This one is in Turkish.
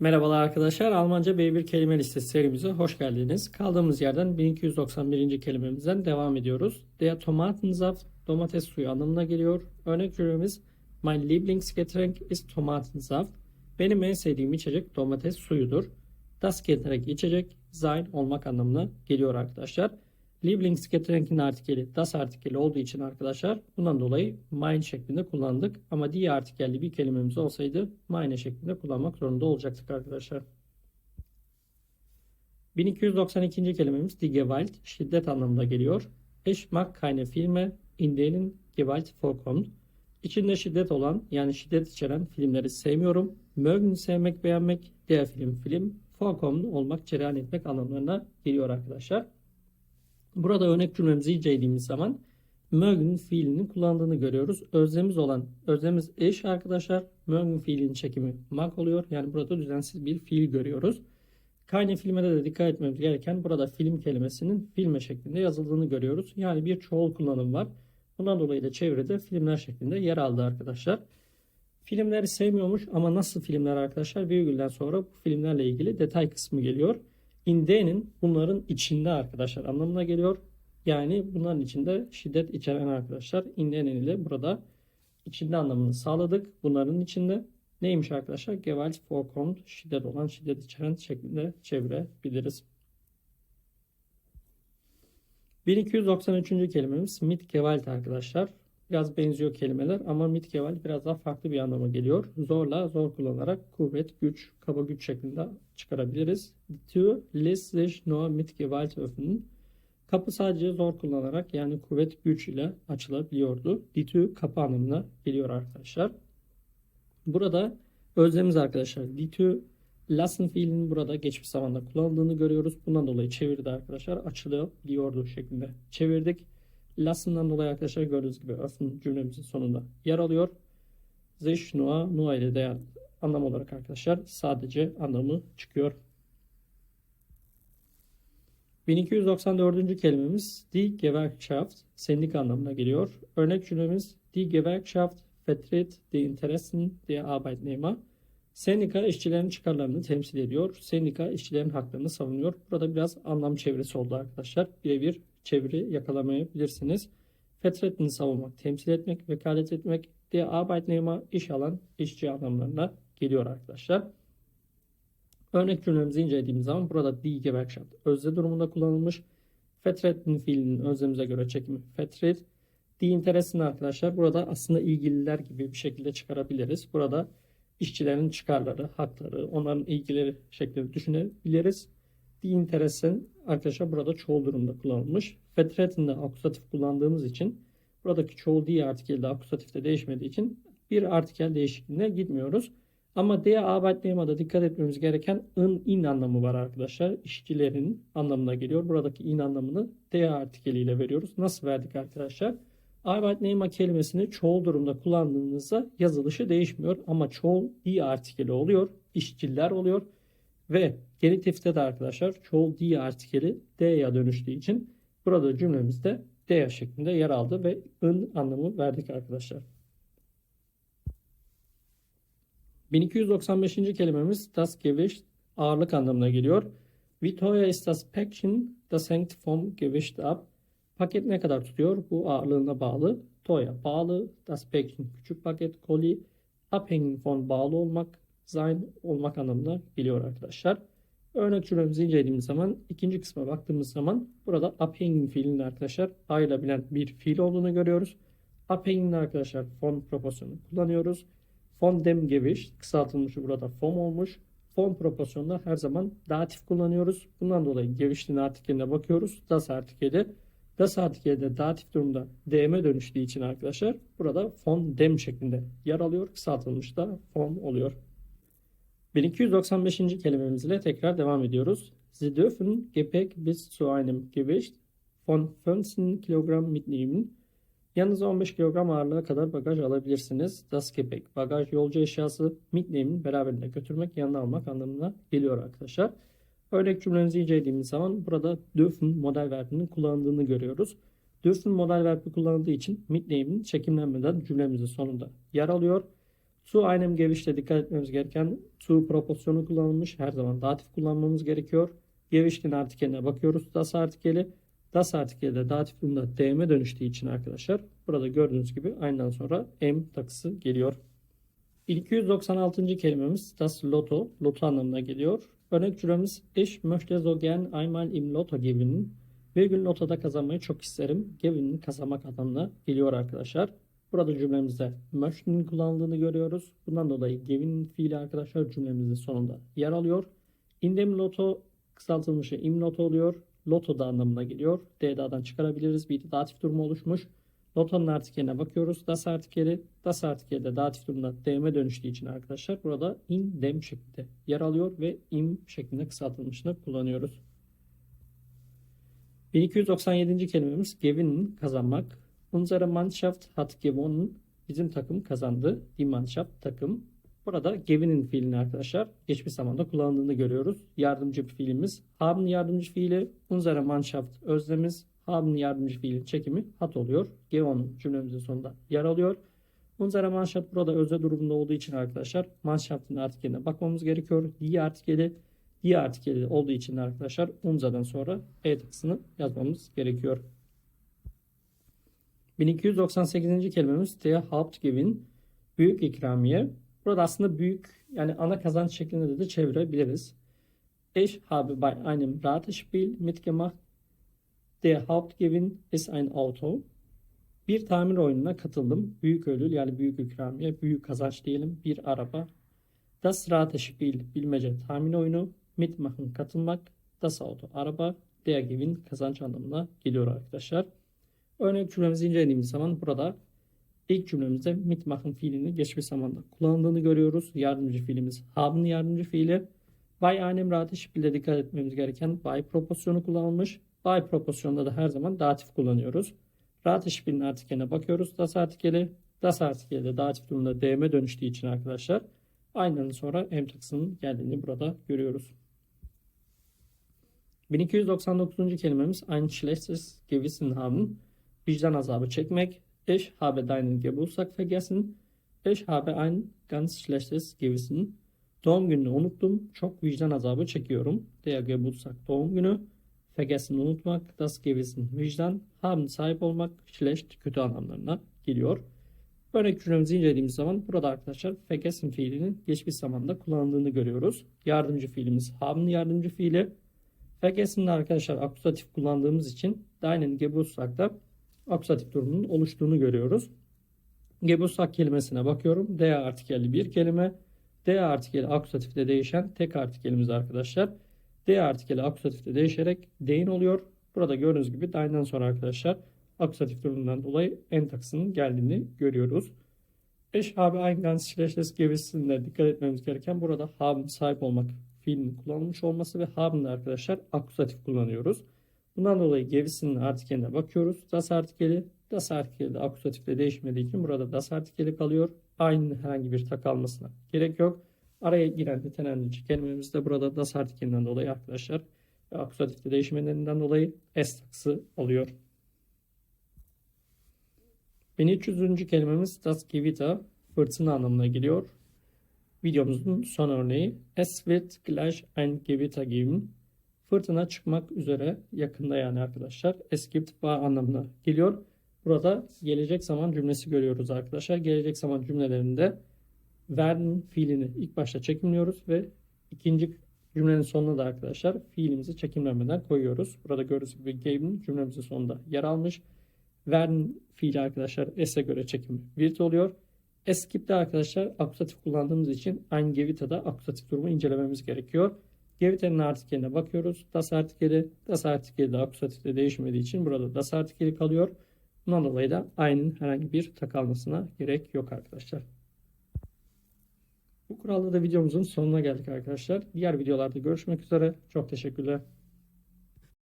Merhabalar arkadaşlar. Almanca B1 kelime listesi serimize hoş geldiniz. Kaldığımız yerden 1291. kelimemizden devam ediyoruz. Der Tomatensaft domates suyu anlamına geliyor. Örnek cümlemiz Mein Lieblingsgetränk ist Tomatensaft. Benim en sevdiğim içecek domates suyudur. Das Getränk içecek, sein olmak anlamına geliyor arkadaşlar. Lieblingsgetränk'in artikeli das artikeli olduğu için arkadaşlar bundan dolayı mein şeklinde kullandık. Ama die artikelli bir kelimemiz olsaydı meine şeklinde kullanmak zorunda olacaktık arkadaşlar. 1292. kelimemiz die Gewalt şiddet anlamında geliyor. Ich mag keine Filme in denen Gewalt vorkommt. İçinde şiddet olan yani şiddet içeren filmleri sevmiyorum. Mögen sevmek beğenmek, der film film, vorkommen olmak, cereyan etmek anlamlarına geliyor arkadaşlar. Burada örnek cümlemizi incelediğimiz zaman mögen fiilinin kullandığını görüyoruz. Özlemiz olan özlemiz eş arkadaşlar. Mögen fiilinin çekimi mag oluyor. Yani burada düzensiz bir fiil görüyoruz. Kayne filmede de dikkat etmemiz gereken burada film kelimesinin filme şeklinde yazıldığını görüyoruz. Yani bir çoğul kullanım var. Bundan dolayı da çevrede filmler şeklinde yer aldı arkadaşlar. Filmleri sevmiyormuş ama nasıl filmler arkadaşlar? Virgülden sonra bu filmlerle ilgili detay kısmı geliyor. Inde'nin bunların içinde arkadaşlar anlamına geliyor. Yani bunların içinde şiddet içeren arkadaşlar. Inde'nin ile burada içinde anlamını sağladık. Bunların içinde neymiş arkadaşlar? Gewalt vorkommt şiddet olan şiddet içeren şeklinde çevirebiliriz. 1293. kelimemiz mit Gewalt arkadaşlar. Biraz benziyor kelimeler ama mit Gewalt biraz daha farklı bir anlama geliyor. Zorla, zor kullanarak kuvvet, güç, kaba güç şeklinde çıkarabiliriz. Tür lässt sich nur mit Gewalt öffnen. Kapı sadece zor kullanarak yani kuvvet, güç ile açılabiliyordu. Die Tür kapı anlamına geliyor arkadaşlar. Burada özlemiz arkadaşlar. Die Tür lassen fiilinin burada geçmiş zamanda kullanıldığını görüyoruz. Bundan dolayı çevirdi arkadaşlar. Açılabiliyordu şeklinde çevirdik. Lassen'dan dolayı arkadaşlar gördüğünüz gibi öffnen cümlemizin sonunda yer alıyor. Sich nur, nur ile de anlam olarak arkadaşlar sadece anlamı çıkıyor. 1294. kelimemiz Die Gewerkschaft sendika anlamına geliyor. Örnek cümlemiz Die Gewerkschaft vertritt die Interessen der Arbeitnehmer. Sendika işçilerin çıkarlarını temsil ediyor. Sendika işçilerin haklarını savunuyor. Burada biraz anlam çevresi oldu arkadaşlar. Birebir çeviri yakalamayabilirsiniz. Fetretini savunmak, temsil etmek, vekalet etmek, der Arbeitnehmer iş alan, işçi anlamlarına geliyor arkadaşlar. Örnek cümlemizi incelediğimiz zaman burada die Gewerkschaft özne durumunda kullanılmış. Fetretin fiilinin özlemize göre çekimi fetret. Die Interessen arkadaşlar burada aslında ilgililer gibi bir şekilde çıkarabiliriz. Burada işçilerin çıkarları, hakları, onların ilgileri şeklinde düşünebiliriz. Die Interessen arkadaşlar burada çoğul durumda kullanılmış. Fetretin de akusatif kullandığımız için buradaki çoğul die artikeli de akusatifte değişmediği için bir artikel değişikliğine gitmiyoruz. Ama der Arbeitnehmer'da dikkat etmemiz gereken ın in anlamı var arkadaşlar. İşçilerin anlamına geliyor. Buradaki in anlamını der artikeliyle veriyoruz. Nasıl verdik arkadaşlar? Arbeitnehmer kelimesini çoğul durumda kullandığınızda yazılışı değişmiyor. Ama çoğul die artikeli oluyor. İşçiler oluyor. Ve genitifte de arkadaşlar çoğul die artikeli d'ye dönüştüğü için burada cümlemizde d şeklinde yer aldı ve ın anlamı verdik arkadaşlar. 1295. kelimemiz das Gewicht ağırlık anlamına geliyor. Wie teuer ist das Päckchen? Das hängt vom Gewicht ab. Paket ne kadar tutuyor? Bu ağırlığına bağlı. Teuer bağlı. Das Päckchen küçük paket. Koli abhängig von bağlı olmak. Sein olmak anlamına geliyor arkadaşlar. Örnek cümlemizi incelediğimiz zaman ikinci kısma baktığımız zaman burada abhängig fiilinin arkadaşlar ayrılabilen bir fiil olduğunu görüyoruz. Abhängig'in arkadaşlar von proporsiyonu kullanıyoruz. Von dem Gewicht kısaltılmışı burada vom olmuş. Von proporsiyonunda her zaman datif kullanıyoruz. Bundan dolayı Gewicht'in artikeline bakıyoruz. Das artikeli. Das artikeli de datif durumda DM'e dönüştüğü için arkadaşlar burada von dem şeklinde yer alıyor. Kısaltılmış da von oluyor. 1295. kelimemiz ile tekrar devam ediyoruz. Sie dürfen Gepäck bis zu einem Gewicht von 15 Kilogramm mitnehmen. Yanınıza 15 kilogram ağırlığa kadar bagaj alabilirsiniz. Das Gepäck, bagaj yolcu eşyası, mitnehmen beraberinde götürmek, yanına almak anlamına geliyor arkadaşlar. Örnek cümlemizi incelediğimiz zaman burada dürfen model verbinin kullanıldığını görüyoruz. Dürfen model verbi kullanıldığı için mitnehmen çekimlenmeden cümlemizin sonunda yer alıyor. Zu einem Gewicht'te dikkat etmemiz gereken zu proporsiyonu kullanılmış. Her zaman datif kullanmamız gerekiyor. Gewicht'in artikeline bakıyoruz. Das artikeli. Das artikeli de datif durumda DM'e dönüştüğü için arkadaşlar. Burada gördüğünüz gibi aynıdan sonra M takısı geliyor. 296. kelimemiz das Lotto. Loto anlamına geliyor. Örnek cümlemiz Ich möchte so gern einmal im Lotto gewinnen. Bir gün lotoda kazanmayı çok isterim. Gewinnen kazanmak anlamına geliyor arkadaşlar. Burada cümlemizde möchten'in kullanıldığını görüyoruz. Bundan dolayı gewinnen fiili arkadaşlar cümlemizin sonunda yer alıyor. In dem Lotto kısaltılmışı im Lotto oluyor. Loto da anlamına geliyor. D'den çıkarabiliriz. Bir datif durumu oluşmuş. Loto'nun artikeline bakıyoruz. Das artikeli, das artikeli de datif durumda DM'e dönüştüğü için arkadaşlar burada in dem şeklinde yer alıyor ve im şeklinde kısaltılmışını kullanıyoruz. 1297. kelimemiz gewinnen kazanmak. Unsere Mannschaft hat gewonnen. Bizim takım kazandı. Die Mannschaft takım. Burada gewinnen fiilini arkadaşlar geçmiş zamanda kullanıldığını görüyoruz. Yardımcı fiilimiz. Haben yardımcı fiili. Unsere Mannschaft özlemiz. Haben yardımcı fiilin çekimi hat oluyor. Gewonnen cümlemizin sonunda yer alıyor. Unsere Mannschaft burada özne durumunda olduğu için arkadaşlar Mannschaft'ın artikeline bakmamız gerekiyor. Die artikeli Die artikeli olduğu için arkadaşlar unser'dan sonra e yazmamız gerekiyor. 1298. kelimemiz der Hauptgewinn. Büyük ikramiye. Burada aslında büyük yani ana kazanç şeklinde de çevirebiliriz. Ich habe bei einem Ratespiel mitgemacht. Der Hauptgewinn ist ein Auto. Bir tamir oyununa katıldım. Büyük ödül yani büyük ikramiye, büyük kazanç diyelim. Bir araba. Das Ratespiel bilmece tahmin oyunu. Mitmachen katılmak. Das Auto araba. Der Gewinn kazanç anlamına geliyor arkadaşlar. Örnek cümlemizi incelediğimiz zaman burada ilk cümlemizde mitmachen fiilini geçmiş zamanda kullanıldığını görüyoruz. Yardımcı fiilimiz haben yardımcı fiili. Bei einem Ratespiel'de dikkat etmemiz gereken bei proporsiyonu kullanılmış. Bei proporsiyonda da her zaman datif kullanıyoruz. Ratespiel'in artikeline bakıyoruz. Das artikeli. Das artikeli de datif durumda DM'e dönüştüğü için arkadaşlar. Aynen sonra M takısının geldiğini burada görüyoruz. 1299. kelimemiz ein schlechtes Gewissen haben. Vicdan azabı çekmek. Ich habe deinen Geburtstag vergessen. Ich habe ein ganz schlechtes Gewissen. Doğum gününü unuttum. Çok vicdan azabı çekiyorum. Der Geburtstag doğum günü. Vergessen unutmak. Das Gewissen vicdan. Haben sahip olmak. Schlecht kötü anlamlarına geliyor. Örnek cümlemizi incelediğimiz zaman burada arkadaşlar vergessen fiilinin geçmiş zamanda kullanıldığını görüyoruz. Yardımcı fiilimiz haben yardımcı fiili. Vergessen'de arkadaşlar akusatif kullandığımız için deinen Geburtstag'da akusatif durumunun oluştuğunu görüyoruz. Geburtstag kelimesine bakıyorum. D artikelli bir kelime. D artikeli akusatifte değişen tek artikelimiz arkadaşlar. D artikeli akusatifte değişerek D'in oluyor. Burada gördüğünüz gibi D'den sonra arkadaşlar akusatif durumundan dolayı en takısının geldiğini görüyoruz. Ich habe ganz schlechtes Gewissens'de dikkat etmemiz gereken burada haben sahip olmak fiilinin kullanılmış olması ve haben'de arkadaşlar akusatif kullanıyoruz. Bundan dolayı Gewissen'in artikeline bakıyoruz. Das artikeli, das artikeli de akusatifle değişmediği için burada das artikeli kalıyor. Aynı herhangi bir tak almasına gerek yok. Araya giren nitelendirici kelimemiz de burada das artikelinden dolayı arkadaşlar ve akusatifte değişmelerinden dolayı S takısı oluyor. 1300. kelimemiz das Gewitter fırtına anlamına geliyor. Videomuzun son örneği Es wird gleich ein Gewitter geben. Fırtına çıkmak üzere yakında yani arkadaşlar. Es gibt war anlamına geliyor. Burada gelecek zaman cümlesi görüyoruz arkadaşlar. Gelecek zaman cümlelerinde werden fiilini ilk başta çekimliyoruz ve ikinci cümlenin sonuna da arkadaşlar fiilimizi çekimlenmeden koyuyoruz. Burada gördüğünüz gibi gabe'in cümlemizin sonunda yer almış. Werden fiili arkadaşlar S'e göre çekim wird oluyor. Eskip'te arkadaşlar akusatif kullandığımız için aynı Gevita'da akusatif durumu incelememiz gerekiyor. Gevita'nın artikeline bakıyoruz. Das artikeli, das artikeli de akusatifte değişmediği için burada das artikeli kalıyor. Bundan dolayı da aynı herhangi bir tak almasına gerek yok arkadaşlar. Bu kuralda da videomuzun sonuna geldik arkadaşlar. Diğer videolarda görüşmek üzere. Çok teşekkürler.